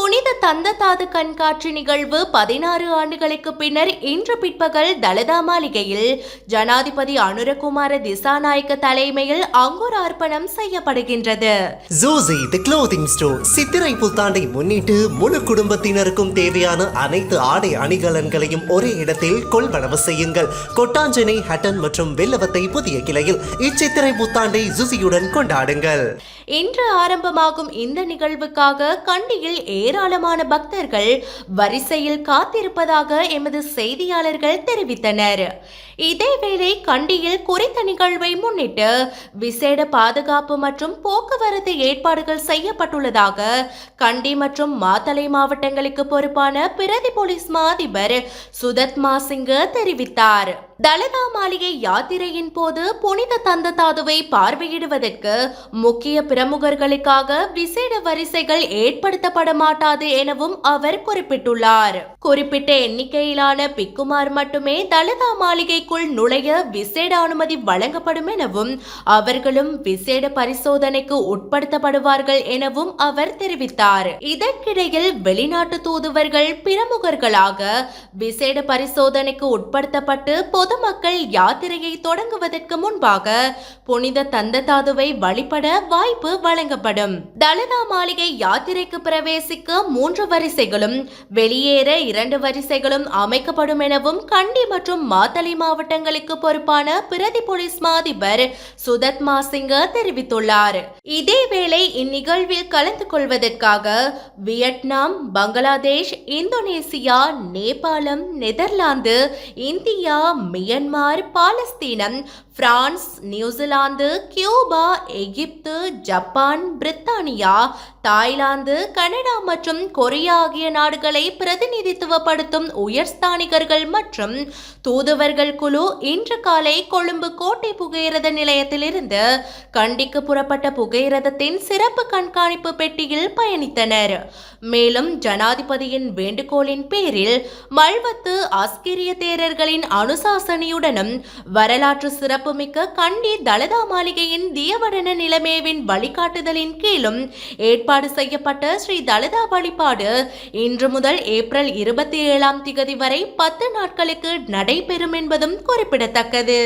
புனித தந்ததாது கண்காட்சி நிகழ்வு பதினாறு ஆண்டுகளுக்கு பின்னர் இன்று பிற்பகல் தலதா மாளிகையில் ஜனாதிபதி அனுரகுமார திசாநாயக்க தலைமையில் அங்குரார்ப்பணம் செய்யப்படுகின்றது. ஜூசி தி க்ளோதிங் ஸ்டோர் சித்திரை புத்தாண்டை முன்னிட்டு முழு குடும்பத்தினருக்கும் தேவையான அனைத்து ஆடை அணிகலன்களையும் ஒரே இடத்தில் கொள்வனவு செய்யுங்கள். கொட்டாஞ்சனை ஹட்டன் மற்றும் வெள்ளவத்தை புதிய கிளையில் இச்சித்திரை புத்தாண்டை ஜூசியுடன் கொண்டாடுங்கள். இன்று ஆரம்பமாகும் இந்த நிகழ்வுக்காக கண்டியில் ஏராளமான பக்தர்கள் வரிசையில் காத்திருப்பதாக எமது செய்தியாளர்கள் தெரிவித்தனர். இதேவேளை கண்டியில் குறித்த நிகழ்வை முன்னிட்டு விசேட பாதுகாப்பு மற்றும் போக்குவரத்து ஏற்பாடுகள் செய்யப்பட்டுள்ளதாக கண்டி மற்றும் மாத்தளை மாவட்டங்களுக்கு பொறுப்பான பிரதி போலீஸ் மா அதிபர் சுதத் தெரிவித்தார். தலதா மாளிகை யாத்திரையின் போது புனித தந்த தாதுவை பார்வையிடுவதற்கு முக்கிய பிரமுகர்களுக்காக விசேட வரிசைகள் ஏற்படுத்தப்பட மாட்டாது எனவும் அவர் குறிப்பிட்டுள்ளார். குறிப்பிட்ட எண்ணிக்கையிலான பிக்குமார் மட்டுமே தலதா மாளிகைக்குள் நுழைய விசேட அனுமதி வழங்கப்படும் எனவும் அவர்களும் விசேட பரிசோதனைக்கு உட்படுத்தப்படுவார்கள் எனவும் அவர் தெரிவித்தார். இதற்கிடையில் வெளிநாட்டு தூதுவர்கள் பிரமுகர்களாக விசேட பரிசோதனைக்கு உட்படுத்தப்பட்டு பொதுமக்கள் யாத்திரையை தொடங்குவதற்கு முன்பாக புனித தந்ததாதுவை வழிபட வாய்ப்பு வழங்கப்படும். தலதா மாளிகை யாத்திரைக்கு பிரவேசிக்க மூன்று வரிசைகளும் வெளியேற இரண்டு வரிசைகளும் அமைக்கப்படும் எனவும் கண்டி மற்றும் மாத்தளை மாவட்டங்களுக்கு பொறுப்பான பிரதி போலீஸ் மாதிபர் சுதத் மாசிங்க தெரிவித்துள்ளார். இதேவேளை இந்நிகழ்வில் கலந்து கொள்வதற்காக வியட்நாம் பங்களாதேஷ் இந்தோனேசியா நேபாளம் நெதர்லாந்து இந்தியா மியன்மார் பாலஸ்தீனம் France New Zealand Cuba Egypt Japan பிரித்தானியா தாய்லாந்து கனடா மற்றும் கொரியா ஆகிய நாடுகளை பிரதிநிதித்துவப்படுத்தும் உயர்ஸ்தானிகர்கள் மற்றும் தூதுவர்கள் குழு இன்று காலை கொழும்பு கோட்டை புகையிரத நிலையத்திலிருந்து கண்டிக்கு புறப்பட்ட புகையிரதத்தின் சிறப்பு கண்காணிப்பு பெட்டியில் பயணித்தனர். மேலும் ஜனாதிபதியின் வேண்டுகோளின் பேரில் மல்வத்து ஆஸ்கிரிய தேரர்களின் அனுசாசனையுடனும் வரலாற்று சிறப்பு சிறப்புமிக்க கண்டி தலதா மாளிகையின் தியவடன நிலைமைவின் வழிகாட்டுதலின் கீழும் ஏற்பாடு செய்யப்பட்ட ஸ்ரீ தலதா வழிபாடு இன்று முதல் ஏப்ரல் இருபத்தி ஏழாம் திகதி வரை பத்து நாட்களுக்கு நடைபெறும் என்பதும் குறிப்பிடத்தக்கது.